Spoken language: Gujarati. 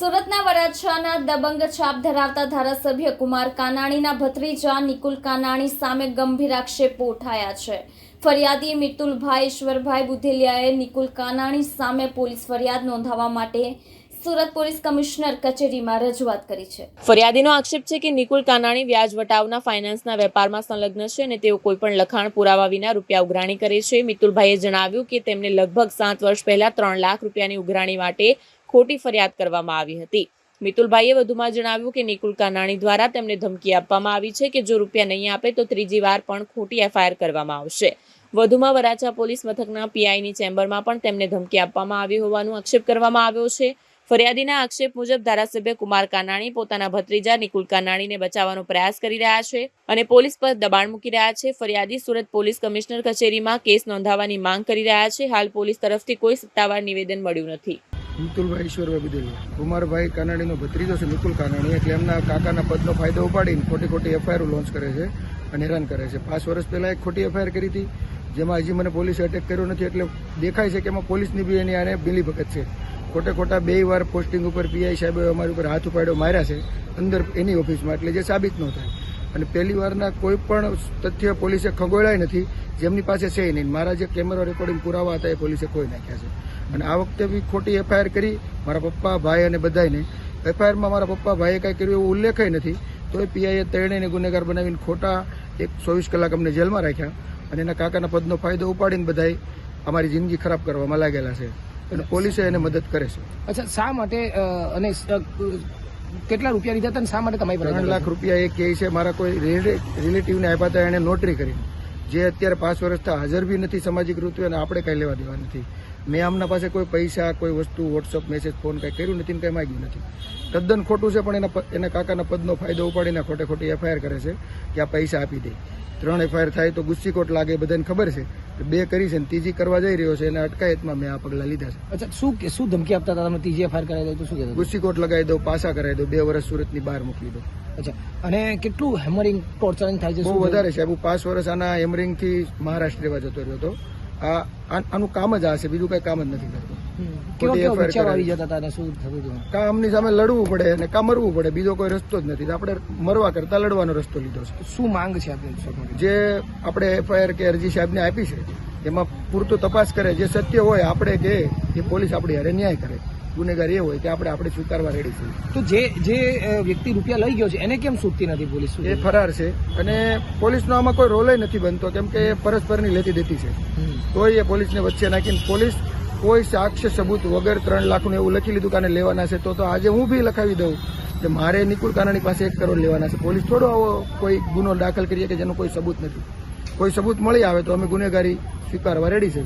સુરતના વરાછાના દબંગ છાપ ધરાવતા ધારાસભ્ય કુમાર કાનાણીના ભત્રીજા નિકુલ કાનાણી સામે ગંભીર આક્ષેપો ઉઠાયા છે. ફરિયાદી મિતુલભાઈ ઈશ્વરભાઈ બુધેલિયાએ નિકુલ કાનાણી સામે પોલીસ ફરિયાદ નોંધાવવા માટે સુરત પોલીસ કમિશનર કચેરીમાં રજૂઆત કરી છે. ફરિયાદીનો આક્ષેપ છે કે નિકુલ કાનાણી વ્યાજ વટાવના ફાઇનાન્સના વેપારમાં સંલગ્ન છે અને તેઓ કોઈપણ લખાણ પુરાવા વિના રૂપિયા ઉઘરાણી કરે છે. મિતુલભાઈએ જણાવ્યું કે તેમને લગભગ સાત વર્ષ પહેલા ત્રણ લાખ રૂપિયાની ઉઘરાણી માટે ખોટી ફરિયાદ કરવામાં આવી હતી. મિતુલભાઈએ વધુમાં જણાવ્યું કે નિકુલ કાનાણી દ્વારા તેમને ધમકી આપવામાં આવી છે કે જો રૂપિયા નહીં આપે તો ત્રીજી વાર પણ ખોટી એફઆઈઆર કરવામાં આવશે. વધુમાં વરાછા પોલીસ મથકના પીઆઈની ચેમ્બરમાં પણ તેમને ધમકી આપવામાં આવી હોવાનું આક્ષેપ કરવામાં આવ્યો છે. ફરિયાદીના આક્ષેપ મુજબ ધારાસભ્ય કુમાર કાનાણી પોતાના ભત્રીજા નિકુલ કાનાણીને બચાવવાનો પ્રયાસ કરી રહ્યા છે અને પોલીસ પર દબાણ મૂકી રહ્યા છે. ફરિયાદી સુરત પોલીસ કમિશનર કચેરીમાં કેસ નોંધાવવાની માંગ કરી રહ્યા છે. હાલ પોલીસ તરફથી કોઈ સત્તાવાર નિવેદન મળ્યું નથી. મિતુલભાઈ ઈશ્વરભાઈ બુદેલિયા કુમારભાઈ કાનાણીનો ભત્રીજો છે મિતુલ કાનાણી, એટલે એમના કાકાના પદનો ફાયદો ઉપાડીને ખોટી ખોટી એફઆઈઆર લોન્ચ કરે છે અને હેરાન કરે છે. પાંચ વર્ષ પહેલાં એક ખોટી એફઆઈઆર કરી હતી, જેમાં હજી મને પોલીસે અટેક કર્યો નથી, એટલે દેખાય છે કે એમાં પોલીસની બી એની આને મિલીભગત છે. ખોટે ખોટા બે વાર પોસ્ટિંગ ઉપર પીઆઈ સાહેબે અમારી ઉપર હાથ ઉપાડ્યો, માર્યા છે, અંદર એની ઓફિસમાં, એટલે જે સાબિત ન થાય. અને પહેલી વારના કોઈ પણ તથ્ય પોલીસે ખગોળાય નથી, જેમની પાસે છે નહીં. મારા જે કેમેરા રેકોર્ડિંગ પુરાવા હતા એ પોલીસે કોઈ નાખ્યા છે. અને આ વખતે બી ખોટી એફઆઈઆર કરી. મારા પપ્પા ભાઈ અને બધાને એફઆઈઆરમાં મારા પપ્પા ભાઈએ કાંઈ કર્યું એવું ઉલ્લેખ નથી. તો એ પીઆઈએ ત્રણેયને ગુનેગાર બનાવીને ખોટા એક ચોવીસ કલાક અમને જેલમાં રાખ્યા અને એના કાકાના પદનો ફાયદો ઉપાડીને બધાએ અમારી જિંદગી ખરાબ કરવામાં લાગેલા છે. અને પોલીસે એને મદદ કરે છે. અચ્છા શા માટે અને કેટલા રૂપિયા લીધા હતા અને શા માટે તમારી ત્રણ લાખ રૂપિયા એ કહે છે મારા કોઈ રિલેટિવને આપ્યા હતા એને નોટરી કરી. જે અત્યારે પાંચ વર્ષથી હાજર બી નથી સામાજિક ઋતુ અને આપણે કાંઈ લેવા દેવા નથી. મેં આમના પાસે કોઈ પૈસા કોઈ વસ્તુ વોટ્સઅપ મેસેજ ફોન કાંઈ કર્યું નથી ને કંઈ માગ્યું નથી. તદ્દન ખોટું છે પણ એના એના કાકાના પદનો ફાયદો ઉપાડીને ખોટે ખોટી એફઆઈઆર કરે છે કે આ પૈસા આપી દે. ત્રણ એફઆઈઆર થાય તો ગુસ્સીકોટ લાગે બધાને ખબર છે. બે કરી છે ને ત્રીજી કરવા જઈ રહ્યો છે અને અટકાયતમાં મેં આ પગલાં લીધા છે. અચ્છા શું કે- શું ધમકી આપતા હતા? તમે ત્રીજી એફઆઈઆર કરાવી દો તો શું ગુસ્સીકોટ લગાવી દો પાછા કરાવી દો બે વર્ષ સુરતની બહાર મોકલી દો. અચ્છા. અને કેટલું હેમરિંગ ટોર્ચરિંગ થાય છે? બહુ વધારે છે. હું પાંચ વર્ષ આના એમરિંગથી મહારાષ્ટ્ર રહેવા જતો રહ્યો હતો. આ આનું કામ જ આ છે. બીજું કઈ કામ જ નથી કરતો. કામની સામે લડવું પડે અને કામ મરવું પડે. બીજો કોઈ રસ્તો જ નથી. આપણે મરવા કરતા લડવાનો રસ્તો લીધો છે. શું માંગ છે જે આપણે એફઆઈઆર કે અરજી સાહેબને આપી છે એમાં પૂરતો તપાસ કરે. જે સત્ય હોય આપણે કે એ પોલીસ આપણી હારે ન્યાય કરે. ગુનેગાર એ હોય કે આપણે આપણે સ્વીકારવા રેડી છીએ. તો જે જે વ્યક્તિ રૂપિયા લઈ ગયો છે એને કેમ શોધતી નથી પોલીસ? એ ફરાર છે. અને પોલીસનો આમાં કોઈ રોલ નથી બનતો કેમ કે પરસ્પરની લેતી દેતી છે. તોય એ પોલીસને વચ્ચે નાખીને પોલીસ કોઈ સાક્ષ્ય સબૂત વગર ત્રણ લાખનું એવું લખી લીધું કે આને લેવાના છે તો તો આજે હું બી લખાવી દઉં કે મારે નિકુલ કાનાણી પાસે એક કરોડ લેવાના છે. પોલીસ થોડો આવો કોઈ ગુનો દાખલ કરીએ કે જેનો કોઈ સબૂત નથી. કોઈ સબૂત મળી આવે તો અમે ગુનેગારી સ્વીકારવા રેડી છે